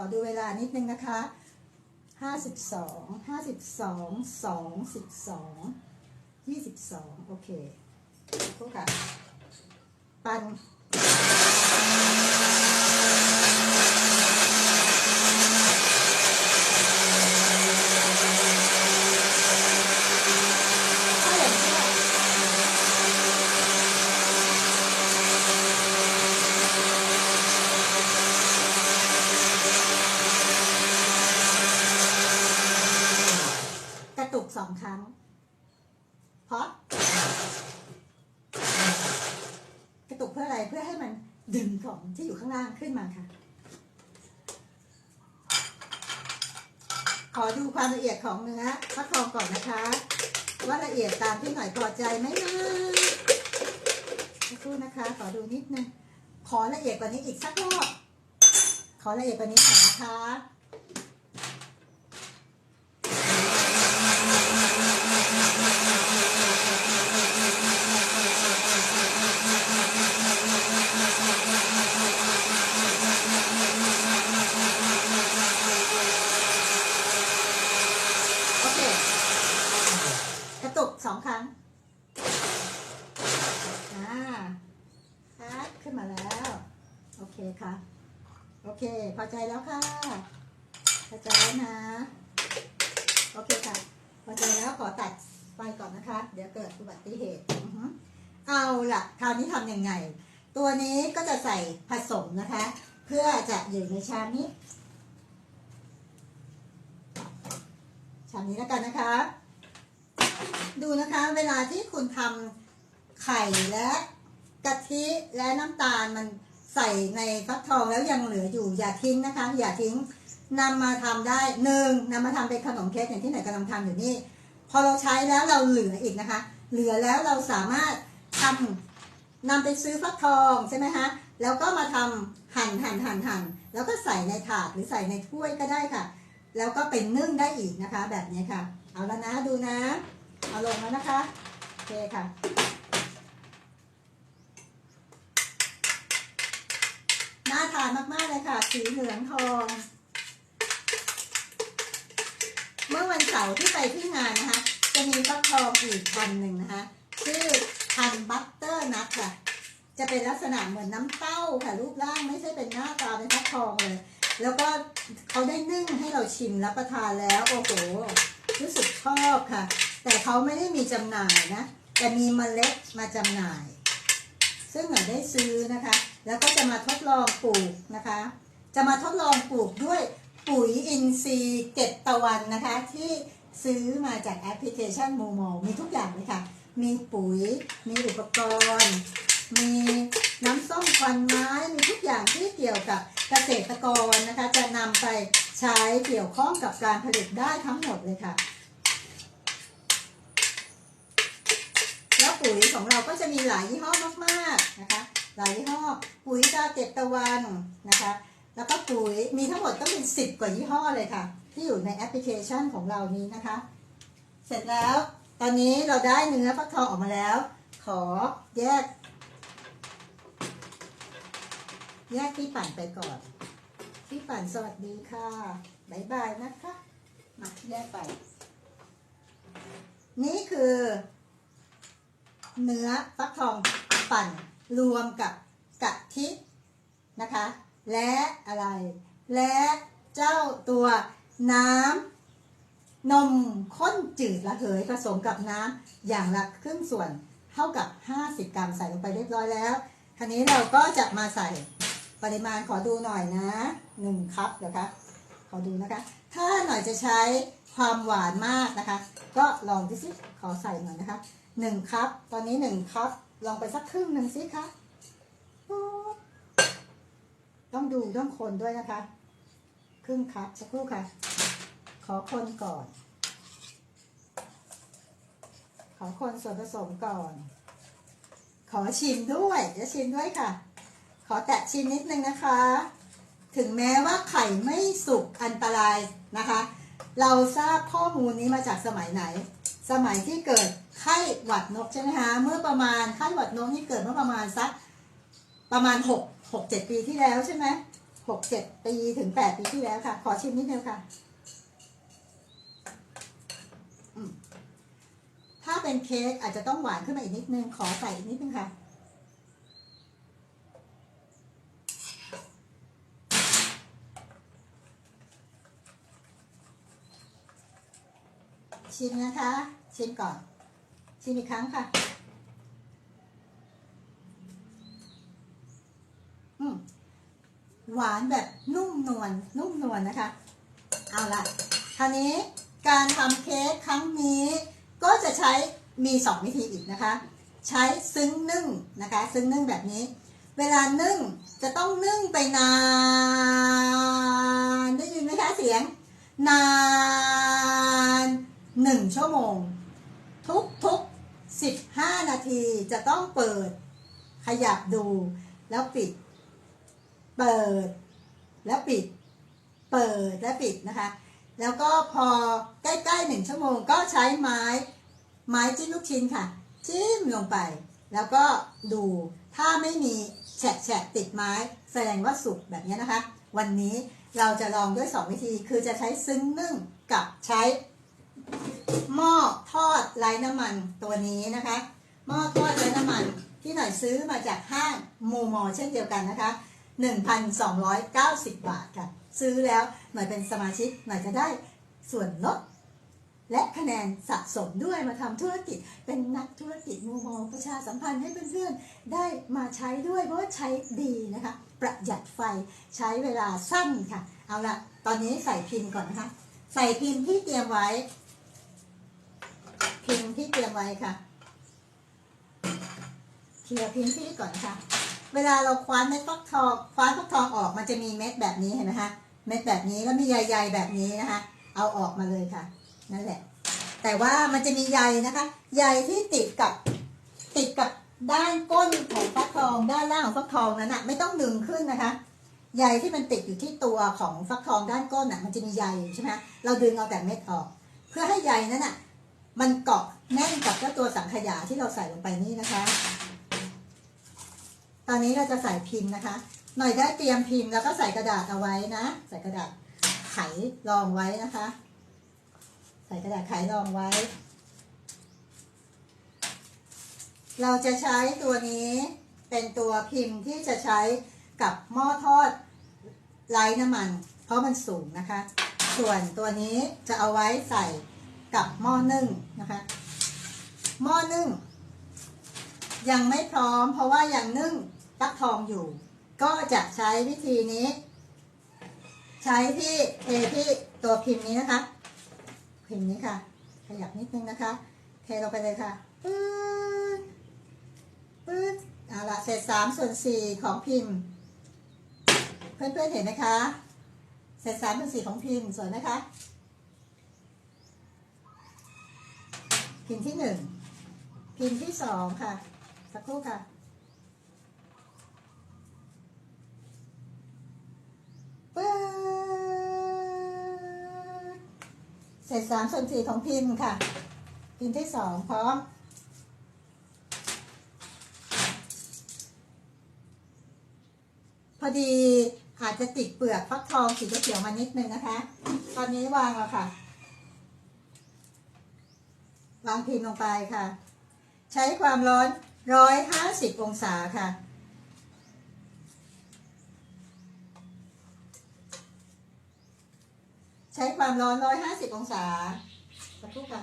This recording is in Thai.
อดูเวลานิดนึงนะคะห้าสิบสองห้าสิบสองสองสิบสองยี่สิบสองโอเคพวกค่ะ ปัน ถ้าอย่างนี้ยกระตุก สองครั้งเพราะกระตุกเพื่ออะไรเพื่อให้มันดึงของที่อยู่ข้างล่างขึ้นมาค่ะ ขอดูความละเอียดของเนื้อฟักทองก่อนนะคะ ว่าละเอียดตามที่หน่อยพอใจไหมนะสักครู่นะคะ ขอดูนิดนึงขอละเอียดกว่านี้อีกสักรอบขอละเอียดกว่านี้หน่อยนะคะ โอเค กระตุกสองครั้ง อ่าคัดขึ้นมาแล้ว โอเค่ะ โอเค พอใจแล้วค่ะ พอใจแล้วนะ โอเคค่ะ พอใจแล้วขอตัดไฟก่อนนะคะ เดี๋ยวเกิดอุบัติเหตุเอาล่ะ คราวนี้ทำยังไง ตัวนี้ก็จะใส่ผสมนะคะ เพื่อจะอยู่ในชามนี้ ชามนี้แล้วกันนะคะ ดูนะคะ เวลาที่คุณทำไข่และกะทิและน้ำตาลมัน ใส่ในฟักทองแล้วยังเหลืออยู่อย่าทิ้งนะคะ อย่าทิ้งนำมาทำได้หนึ่งนำมาทำเป็นขนมเค้กอย่างที่ไหนกำลังทำอยู่นี่พอเราใช้แล้วเราเหลืออีกนะคะ เหลือแล้วเราสามารถทำนำไปซื้อฟักทองใช่ไหมคะแล้วก็มาทำหั่นหั่นหั่นหั่นแล้วก็ใส่ในถาดหรือใส่ในถ้วยก็ได้ค่ะ แล้วก็เป็นนึ่งได้อีกนะคะ แบบนี้ค่ะ เอาแล้วนะดูนะ เอาลงแล้วนะคะโอเคค่ะ น่าทานมากๆเลยค่ะ สีเหลืองทอง เมื่อวันเสาร์ที่ไปที่งานนะคะ จะมีฟักทองอีกพันหนึ่งนะคะ ชื่อพันบัตเตอร์นัทค่ะ จะเป็นลักษณะเหมือนน้ำเต้าค่ะ รูปร่างไม่ใช่เป็นหน้าตาเป็นฟักทองเลย แล้วก็เขาได้นึ่งให้เราชิมรับประทานแล้ว โอ้โห รู้สึกชอบค่ะ แต่เขาไม่ได้มีจำหน่ายนะ แต่มีเมล็ดมาจำหน่าย ซึ่งหนูได้ซื้อนะคะ แล้วก็จะมาทดลองปลูกนะคะ จะมาทดลองปลูกด้วยปุ๋ยอินทรีย์เก็บตะวันนะคะ ที่ซื้อมาจากแอปพลิเคชันมโมมีทุกอย่างเลยค่ะ มีปุ๋ย มีอุปกรณ์ มีน้ำส้มควันไม้ มีทุกอย่างที่เกี่ยวกับเกษตรกรนะคะ จะนำไปใช้เกี่ยวข้องกับการผลิตได้ทั้งหมดเลยค่ะ แล้ว ปุ๋ยของเราก็จะมีหลายยี่ห้อมากๆนะคะ หลายยี่ห้อปุ๋ยตาเจ็ดตะวันนะคะ แล้วก็ปุ๋ยมีทั้งหมดก็เป็นสิบกว่ายี่ห้อเลยค่ะ ที่อยู่ในแอปพลิเคชันของเรานี้นะคะ เสร็จแล้วตอนนี้เราได้เนื้อฟักทองออกมาแล้ว ขอแยก แยกที่ปั่นไปก่อนที่ปั่นสวัสดีค่ะบายบายนะคะ มาแยกไป นี่คือ เนื้อฟักทองปั่นรวมกับกะทินะคะ และอะไร และเจ้าตัวน้ำนมข้นจืดระเหยผสมกับน้ำอย่างละครึ่งส่วนเท่ากับ 50 กรัมใส่ลงไปเรียบร้อยแล้วคราวนี้เราก็จะมาใส่ปริมาณขอดูหน่อยนะ1คัพนะคะขอดูนะคะ ถ้าหน่อยจะใช้ความหวานมากนะคะ ก็ลองดูสิขอใส่หน่อยนะคะ หนึ่งคัพตอนนี้หนึ่งคัพลองไปสักครึ่งหนึ่งสิคะต้องดูต้องคนด้วยนะคะ ครึ่งคัพสักครู่ค่ะ ขอคนก่อน ขอคนส่วนผสมก่อน ขอชิมด้วยจะชิมด้วยค่ะ ขอแตะชิมนิดนึงนะคะ ถึงแม้ว่าไข่ไม่สุกอันตรายนะคะ เราทราบข้อมูลนี้มาจากสมัยไหน สมัยที่เกิด ไข้หวัดนกใช่ไหมคะเมื่อประมาณไข้หวัดนกนี่เกิดเมื่อประมาณสักประมาณหกหกเจ็ดปีที่แล้วใช่ไหมหกเจ็ดปีถึงแปดปีที่แล้วค่ะ ขอชิมนิดเดียวค่ะถ้าเป็นเค้กอาจจะต้องหวานขึ้นมาอีกนิดนึง ขอใส่อีกนิดนึงค่ะชิมนะคะ ชิมก่อน ชิมอีกครั้งค่ะ อืมหวานแบบนุ่มนวลนุ่มนวลนะคะ เอาละคราวนี้การทำเค้กครั้งนี้ ก็จะใช้มีสองวิธีอีกนะคะ ใช้ซึ้งนึ่งนะคะ ซึ้งนึ่งแบบนี้ เวลานึ่งจะต้องนึ่งไปนานได้ยินไหมคะเสียง นานหนึ่งชั่วโมง ทุกทุก สิบห้านาทีจะต้องเปิด ขยับดูแล้วปิด เปิด แล้วปิด เปิดและปิดนะคะ แล้วก็พอใกล้ๆหนึ่งชั่วโมงก็ใช้ไม้ ไม้จิ้มลูกชิ้นค่ะ จิ้มลงไป แล้วก็ดูถ้าไม่มีแฉะแฉะติดไม้ แสดงว่าสุกแบบนี้นะคะ วันนี้เราจะลองด้วย 2 วิธีคือจะใช้ซึ้งนึ่งกับใช้ หม้อทอดไร้น้ำมันตัวนี้นะคะ หม้อทอดไร้น้ำมันที่หน่อยซื้อมาจากห้างมูมอเช่นเดียวกันนะคะ 1,290 บาทค่ะ ซื้อแล้วหน่อยเป็นสมาชิกหน่อยจะได้ส่วนลด และคะแนนสะสมด้วยมาทำธุรกิจ เป็นนักธุรกิจมูมอประชาสัมพันธ์ให้เพื่อนๆ ได้มาใช้ด้วยเพราะว่าใช้ดีนะคะ ประหยัดไฟใช้เวลาสั้นค่ะ เอาละตอนนี้ใส่พิมพ์ก่อนนะคะ ใส่พิมพ์ที่เตรียมไว้ พิมพ์ที่เตรียมไว้ค่ะเคลียร์พิมพ์ที่ก่อนนะคะเวลาเราคว้านเม็ดฟักทองคว้านฟักทองออกมันจะมีเม็ดแบบนี้เห็นไหมคะเม็ดแบบนี้แล้วมีใยๆแบบนี้นะคะ เอาออกมาเลยค่ะ นั่นแหละ แต่ว่ามันจะมีใยนะคะ ใยที่ติดกับติดกับด้านก้นของฟักทอง ด้านล่างของฟักทองนั้นนะไม่ต้องดึงขึ้นนะคะใยที่มันติดอยู่ที่ตัวของฟักทองด้านก้นน่ะมันจะมีใยใช่ไหมเราดึงเอาแต่เม็ดออก เพื่อให้ใยนั้นน่ะ มันเกาะแน่นกับเจ้าตัวสังขยาที่เราใส่ลงไปนี่นะคะ ตอนนี้เราจะใส่พิมพ์นะคะ หน่อยได้เตรียมพิมพ์แล้วก็ใส่กระดาษเอาไว้นะ ใส่กระดาษไขรองไว้นะคะ ใส่กระดาษไขรองไว้ เราจะใช้ตัวนี้เป็นตัวพิมพ์ที่จะใช้กับหม้อทอดไร้น้ำมัน เพราะมันสูงนะคะ ส่วนตัวนี้จะเอาไว้ใส่ กับหม้อนึ่งนะคะ หม้อนึ่ง ยังไม่พร้อม เพราะว่ายังนึ่งฟักทองอยู่ ก็จะใช้วิธีนี้ ใช้ที่เทที่ตัวพิมพ์นี้นะคะ พิมพ์นี้ค่ะ ขยับนิดนึงนะคะ เทลงไปเลยค่ะปื๊ดปื๊ดเอาละเศษสามส่วนสี่ของพิมพ์ เพื่อนๆเห็นไหมคะเศษสามส่วนสี่ของพิมพ์สวยไหมคะ พิมพ์ที่หนึ่งพิมพ์ที่สองค่ะ สักครู่ค่ะ ปึ๊ดเศษสามส่วนสี่ของพิมพ์ค่ะ พิมพ์ที่สองพร้อมพอดีอาจจะติดเปลือกฟักทองสีเขียวมานิดนึงนะคะ ตอนนี้วางแล้วค่ะ วางพิมพ์ลงไปค่ะ ใช้ความร้อนร้อยห้าสิบองศาค่ะ ใช้ความร้อนร้อยห้าสิบองศาสักครู่ค่ะ